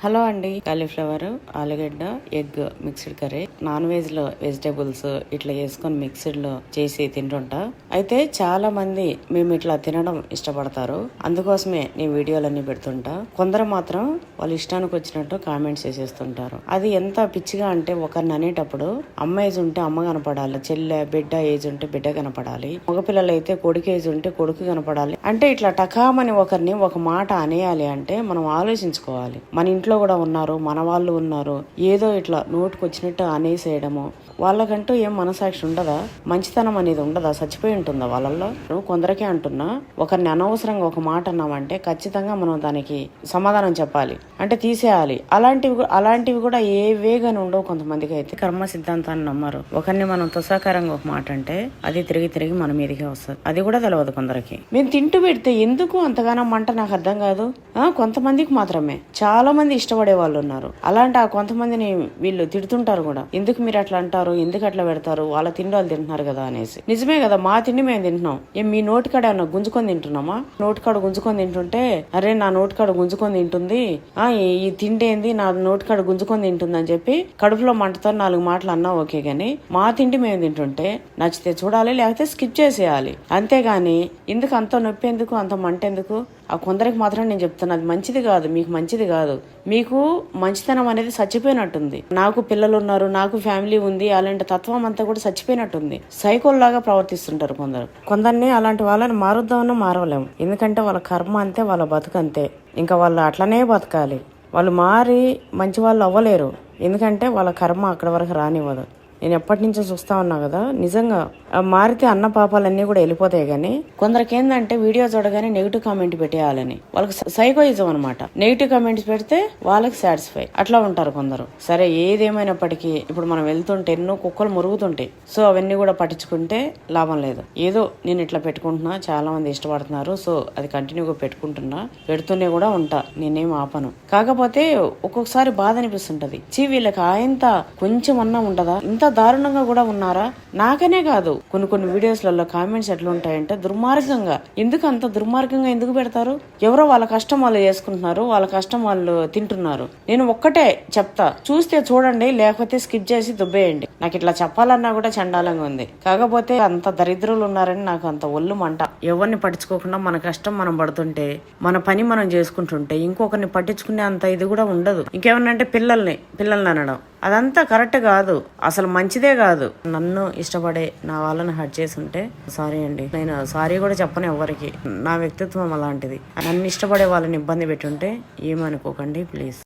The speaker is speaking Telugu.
హలో అండి. కాలీఫ్లవర్ ఆలుగడ్డ ఎగ్ మిక్స్డ్ కర్రీ నాన్ వెజ్లో వెజిటేబుల్స్ ఇట్లా వేసుకొని మిక్స్డ్లో చేసి తింటుంటా. అయితే చాలా మంది మేము ఇట్లా తినడం ఇష్టపడతారు. అందుకోసమే నేను వీడియోలన్నీ పెడుతుంటా. కొందరు మాత్రం వాళ్ళ ఇష్టానికి వచ్చినట్టు కామెంట్స్ చేసేస్తుంటారు. అది ఎంత పిచ్చిగా అంటే ఒకరిని అనేటప్పుడు అమ్మ ఏజ్ ఉంటే అమ్మ కనపడాలి చెల్లె బిడ్డ ఏజ్ ఉంటే బిడ్డ కనపడాలి మగపిల్లలు అయితే కొడుకు ఏజ్ ఉంటే కొడుకు కనపడాలి. అంటే ఇట్లా టకామని ఒకరిని ఒక మాట అనేయాలి అంటే మనం ఆలోచించుకోవాలి. మన ఇంట్లో ఇంట్లో కూడా ఉన్నారు మన వాళ్ళు ఉన్నారు ఏదో ఇట్లా నోటుకు వచ్చినట్టు అనేసేయడము. వాళ్ళకంటూ ఏం మనసాక్షి ఉండదా? మంచితనం అనేది ఉండదా? చచ్చిపోయి ఉంటుందా వాళ్ళల్లో? నువ్వు కొందరికే అంటున్నా ఒకరిని అనవసరంగా ఒక మాట అన్నామంటే ఖచ్చితంగా మనం దానికి సమాధానం చెప్పాలి. అంటే తీసేయాలి. అలాంటివి అలాంటివి కూడా ఏ వేగాని ఉండవు కొంతమందికి అయితే. కర్మ సిద్ధాంతాన్ని నమ్మరు. ఒకరిని మనం తుసాకారంగా ఒక మాట అంటే అది తిరిగి తిరిగి మన మీదకే వస్తుంది. అది కూడా తెలియదు కొందరికి. మేము తింటూ పెడితే ఎందుకు అంతగానో మంట నాకు అర్థం కాదు? కొంతమందికి మాత్రమే. చాలా మంది ఇష్టపడే వాళ్ళు ఉన్నారు. అలాంటి ఆ కొంతమందిని వీళ్ళు తిడుతుంటారు కూడా. ఎందుకు మీరు అట్లా అంటారు? ఎందుకు అట్లా పెడతారు? వాళ్ళ తిండి వాళ్ళు తింటున్నారు కదా అనేసి. నిజమే కదా మా తిండి మేము తింటున్నాం. ఏం మీ నోటికాడ ఏమన్నా గుంజుకొని తింటున్నామా? నోటికాడ గుంజుకొని తింటుంటే అరే నా నోటికాడ గుంజుకొని తింటుంది. ఆ ఈ ఈ తిండి ఏంది? నా నోటికాడ గుంజుకొని తింటుంది అని చెప్పి కడుపులో మంటతో నాలుగు మాటలు అన్నా ఓకే గానీ మా తిండి మేము తింటుంటే నచ్చితే చూడాలి లేకపోతే స్కిప్ చేసేయాలి. అంతేగాని ఎందుకు అంత నొప్పి ఎందుకు? అంత మంట ఎందుకు? ఆ కొందరికి మాత్రం నేను చెప్తున్నా అది మంచిది కాదు మీకు మంచిది కాదు. మీకు మంచితనం అనేది చచ్చిపోయినట్టుంది. నాకు పిల్లలు ఉన్నారు నాకు ఫ్యామిలీ ఉంది అలాంటి తత్వం అంతా కూడా చచ్చిపోయినట్టుంది. సైకోల్ లాగా ప్రవర్తిస్తుంటారు కొందరు. కొందరిని అలాంటి వాళ్ళని మారుద్దామన్నా మారవలేము ఎందుకంటే వాళ్ళ కర్మ అంతే వాళ్ళ బతుకు అంతే. ఇంకా వాళ్ళు అట్లనే బతకాలి. వాళ్ళు మారి మంచి వాళ్ళు అవ్వలేరు. ఎందుకంటే వాళ్ళ కర్మ అక్కడి వరకు రానివ్వదు. నేను ఎప్పటి నుంచో చూస్తా ఉన్నా కదా నిజంగా మారితే అన్న పాపాలన్నీ కూడా వెళ్ళిపోతాయి కానీ కొందరికి ఏంటంటే వీడియో చూడగానే నెగిటివ్ కామెంట్ పెట్టేయాలని. వాళ్ళకి సైకోయిజం అనమాట నెగిటివ్ కామెంట్స్ పెడితే వాళ్ళకి సాటిస్ఫై అట్లా ఉంటారు కొందరు. సరే ఏదేమైనప్పటికీ ఇప్పుడు మనం వెళ్తుంటే ఎన్నో కుక్కలు మురుగుతుంటాయి. సో అవన్నీ కూడా పట్టించుకుంటే లాభం లేదు. ఏదో నేను ఇట్లా పెట్టుకుంటున్నా చాలా మంది ఇష్టపడుతున్నారు సో అది కంటిన్యూగా పెట్టుకుంటున్నా పెడుతూనే కూడా ఉంటా. నేనేం ఆపను. కాకపోతే ఒక్కొక్కసారి బాధ అనిపిస్తుంటది. చీ వీళ్ళకి ఆయంత కొంచెం అన్నా ఉండదా ఇంత దారుణంగా కూడా ఉన్నారా? నాకనే కాదు. కొన్ని కొన్ని వీడియోస్లలో కామెంట్స్ ఎట్లా ఉంటాయంటే దుర్మార్గంగా. ఎందుకు అంత దుర్మార్గంగా ఎందుకు పెడతారు? ఎవరో వాళ్ళ కష్టం వాళ్ళు చేసుకుంటున్నారు వాళ్ళ కష్టం వాళ్ళు తింటున్నారు. నేను ఒక్కటే చెప్తా. చూస్తే చూడండి లేకపోతే స్కిప్ చేసి దుబ్బేయండి. నాకు ఇట్లా చెప్పాలన్నా కూడా చండాలంగా ఉంది. కాకపోతే అంత దరిద్రులు ఉన్నారని నాకు అంత ఒళ్ళు మంట. ఎవరిని పట్టించుకోకుండా మన కష్టం మనం పడుతుంటే మన పని మనం చేసుకుంటుంటే ఇంకొకరిని పట్టించుకునే అంత ఇది కూడా ఉండదు. ఇంకేమన్నా అంటే పిల్లల్ని పిల్లల్ని అనడం. అదంతా కరెక్ట్ కాదు. అసలు మంచిదే కాదు. నన్ను ఇష్టపడే నా వాళ్ళని హర్ట్ చేసి ఉంటే సారీ అండి. నేను సారీ కూడా చెప్పను ఎవరికి నా వ్యక్తిత్వం అలాంటిది. నన్ను ఇష్టపడే వాళ్ళని ఇబ్బంది పెట్టుంటే ఏమనుకోకండి ప్లీజ్.